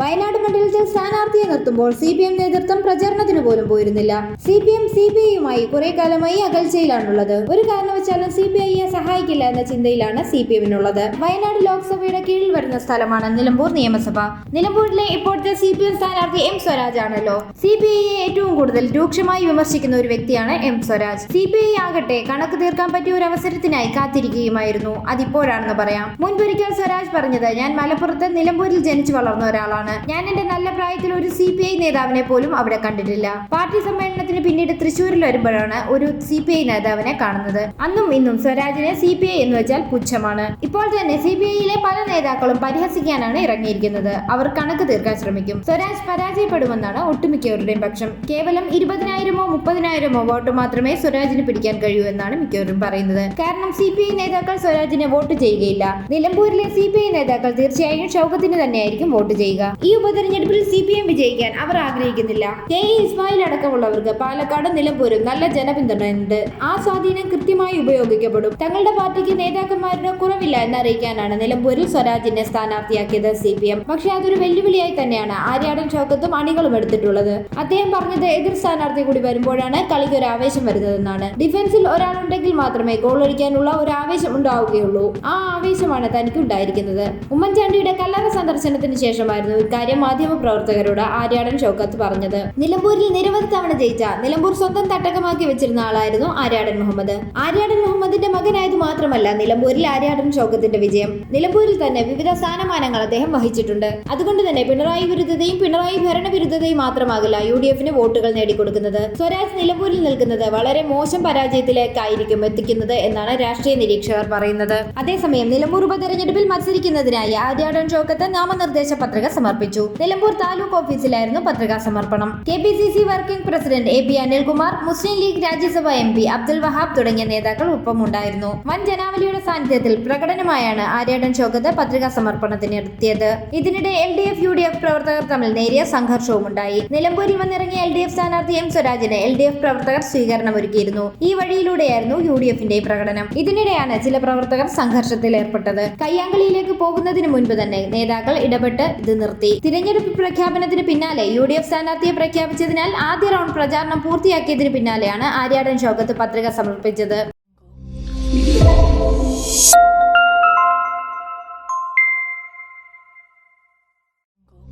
വയനാട് മണ്ഡലത്തിൽ സ്ഥാനാർത്ഥിയെ നിർത്തുമ്പോൾ സി പി എം നേതൃത്വം പ്രചരണത്തിന് പോലും പോയിരുന്നില്ല. C P M C P ഐയുമായി കുറെ കാലമായി അകൽച്ചയിലാണുള്ളത്. ഒരു കാരണവശാലും സി പി ഐയെ സഹായിക്കില്ല എന്ന ചിന്തയിലാണ് സി പി എമ്മിനുള്ളത്. വയനാട് ലോക്സഭയുടെ കീഴിൽ വരുന്ന സ്ഥലമാണ് നിലമ്പൂർ നിയമസഭ. നിലമ്പൂരിലെ ഇപ്പോഴത്തെ സി പി എം സ്ഥാനാർത്ഥി എം സ്വരാജ് ആണല്ലോ. സി പി ഐയെ ഏറ്റവും കൂടുതൽ രൂക്ഷമായി വിമർശിക്കുന്ന ഒരു വ്യക്തിയാണ് M Swaraj. C P I ആകട്ടെ കണക്ക് തീർക്കാൻ പറ്റിയ ഒരു അവസരത്തിനായി കാത്തിരിക്കുകയുമായിരുന്നു. അതിപ്പോഴാണെന്ന് പറയാം. മുൻപൊരിക്കൽ സ്വരാജ് പറഞ്ഞത് ഞാൻ മലപ്പുറത്ത് നിലമ്പൂരിൽ ജനിച്ചു വളർന്ന ഒരാളാണ്. ഞാൻ എന്റെ നല്ല പ്രായത്തിൽ ഒരു സി പി ഐ നേതാവിനെ പോലും അവിടെ കണ്ടിട്ടില്ല. പാർട്ടി സമ്മേളനത്തിന് പിന്നീട് തൃശ്ശൂരിൽ വരുമ്പോഴാണ് ഒരു സി പി ഐ നേതാവിനെ കാണുന്നത്. അന്നും ഇന്നും സ്വരാജിനെ സി പി ഐ എന്ന് വെച്ചാൽ പുച്ഛമാണ്. ഇപ്പോൾ തന്നെ സി പി ഐയിലെ പല നേതാക്കളും പരിഹസിക്കാനാണ് ഇറങ്ങിയിരിക്കുന്നത്. അവർ കണക്ക് തീർക്കാൻ ശ്രമിക്കും. സ്വരാജ് പരാജയപ്പെടുമെന്നാണ് ഒട്ടുമിക്കവരുടെയും പക്ഷം. കേവലം ഇരുപതിനായിരമോ മുപ്പതിനായിരമോ വോട്ട് മാത്രമേ സ്വരാജിന് പിടിക്കാൻ കഴിയൂ എന്നാണ് മിക്കവരും പറയുന്നത്. കാരണം സി പി ഐ നേതാക്കൾ സ്വരാജിനെ വോട്ട് ചെയ്യുകയില്ല. നിലമ്പൂരിലെ സി പി ഐ നേതാക്കൾ തീർച്ചയായും ഷൗക്കത്തിന് തന്നെയായിരിക്കും വോട്ട് ചെയ്യുക. ഈ ഉപതെരഞ്ഞെടുപ്പിൽ സി പി എം വിജയിക്കാൻ അവർ ആഗ്രഹിക്കുന്നില്ല. കെ ഇ ഇസ്മായിൽ അടക്കമുള്ളവർക്ക് പാലക്കാട് നിലമ്പൂരും നല്ല ജനപിന്തുണയുണ്ട്. ആ സ്വാധീനം കൃത്യമായി ഉപയോഗിക്കപ്പെടും. തങ്ങളുടെ പാർട്ടിക്ക് നേതാക്കന്മാരുടെ കുറവില്ല എന്ന് അറിയിക്കാനാണ് നിലമ്പൂരിൽ സ്വരാജിനെ സ്ഥാനാർത്ഥിയാക്കിയത് സി പി എം പക്ഷേ അതൊരു വെല്ലുവിളിയായി തന്നെയാണ് ആര്യാടൻ ഷൗക്കത്തും അണികളും എടുത്തിട്ടുള്ളത്. അദ്ദേഹം പറഞ്ഞത് എതിർ സ്ഥാനാർത്ഥി കൂടി വരുമ്പോഴാണ് കളിക്ക് ഒരു ആവേശം വരുന്നതെന്നാണ്. ഡിഫൻസിൽ ഒരാളുണ്ടെങ്കിൽ മാത്രമേ ഗോൾ അടിക്കാനുള്ള ഒരു ആവേശം ഉണ്ടാവുകയുള്ളൂ. ആ ആവേശമാണ് തനിക്ക് ഉണ്ടായിരിക്കുന്നത് ഉമ്മൻചാണ്ടിയുടെ കല്ലറ സന്ദർശനത്തിന് ശേഷമായിരുന്നു ഇക്കാര്യം മാധ്യമ പ്രവർത്തകരോട് ആര്യാടൻ ഷൗക്കത്ത് പറഞ്ഞത്. നിലമ്പൂരിൽ നിരവധി തവണ ജയിച്ച നിലമ്പൂർ സ്വന്തം തട്ടകമാക്കി വെച്ചിരുന്ന ആളായിരുന്നു ആര്യാടൻ മുഹമ്മദ്. ആര്യാടൻ മുഹമ്മദിന്റെ മകനായത് മാത്രമല്ല നിലമ്പൂരിൽ ആര്യാടൻ ഷൗക്കത്തിന്റെ വിജയം. നിലമ്പൂരിൽ തന്നെ വിവിധ സ്ഥാനമാനങ്ങൾ അദ്ദേഹം വഹിച്ചിട്ടുണ്ട്. അതുകൊണ്ട് തന്നെ പിണറായി വിരുദ്ധതയും പിണറായി ഭരണവിരുദ്ധതയും മാത്രമാകില്ല യു ഡി എഫിന് വോട്ടുകൾ നേടിക്കൊടുക്കുന്നത്. സ്വരാജ് നിലമ്പൂരിൽ നിൽക്കുന്നത് വളരെ മോശം പരാജയത്തിലേക്കായിരിക്കും എത്തിക്കുന്നത് എന്നാണ് രാഷ്ട്രീയ നിരീക്ഷകർ പറയുന്നത്. അതേസമയം നിലമ്പൂർ ഉപതെരഞ്ഞെടുപ്പിൽ മത്സരിക്കുന്നതിനായി ആര്യാടൻ ഷൗക്കത്ത് നാമനിർദ്ദേശ പത്രിക സമർപ്പിച്ചു. നിലമ്പൂർ താലൂക്ക് ഓഫീസിലായിരുന്നു പത്രികാ സമർപ്പണം. K P C C working president A P Anilkumar Muslim League Rajya Sabha M P Abdul Wahab തുടങ്ങിയ നേതാക്കൾ ഒപ്പമുണ്ടായിരുന്നു. വൻ ജനാവലിയുടെ സാന്നിധ്യത്തിൽ പ്രകടനമായാണ് ആര്യാടൻ ചോക്കത്ത് പത്രികാ സമർപ്പണത്തിന് എത്തിയത്. ഇതിനിടെ L D F U D F പ്രവർത്തകർ തമ്മിൽ നേരിയ സംഘർഷവും ഉണ്ടായി നിലമ്പൂരിൽ വന്നിറങ്ങിയ എൽ ഡി എഫ് സ്ഥാനാർത്ഥി എം സ്വരാജിന് എൽ ഡി എഫ് പ്രവർത്തകർ സ്വീകരണം ഒരുക്കിയിരുന്നു ഈ വഴിയിലൂടെയായിരുന്നു യു ഡി എഫിന്റെ പ്രകടനം. ഇതിനിടെയാണ് ചില പ്രവർത്തകർ സംഘർഷത്തിൽ ഏർപ്പെട്ടത് കയ്യാങ്കളിയിലേക്ക് പോകുന്നതിന് മുൻപ് തന്നെ നേതാക്കൾ ഇടപെട്ട് ഇത് നിർത്തി. തിരഞ്ഞെടുപ്പ് പ്രഖ്യാപനത്തിന് പിന്നാലെ യു ഡി എഫ് സ്ഥാനാർത്ഥിയെ പ്രഖ്യാപിച്ചതിനാൽ ആദ്യ റൗണ്ട് പ്രചാരണം പൂർത്തിയാക്കിയതിന് പിന്നാലെയാണ് ആര്യാടൻ ശോകത്ത് പത്രിക സമർപ്പിച്ചത്.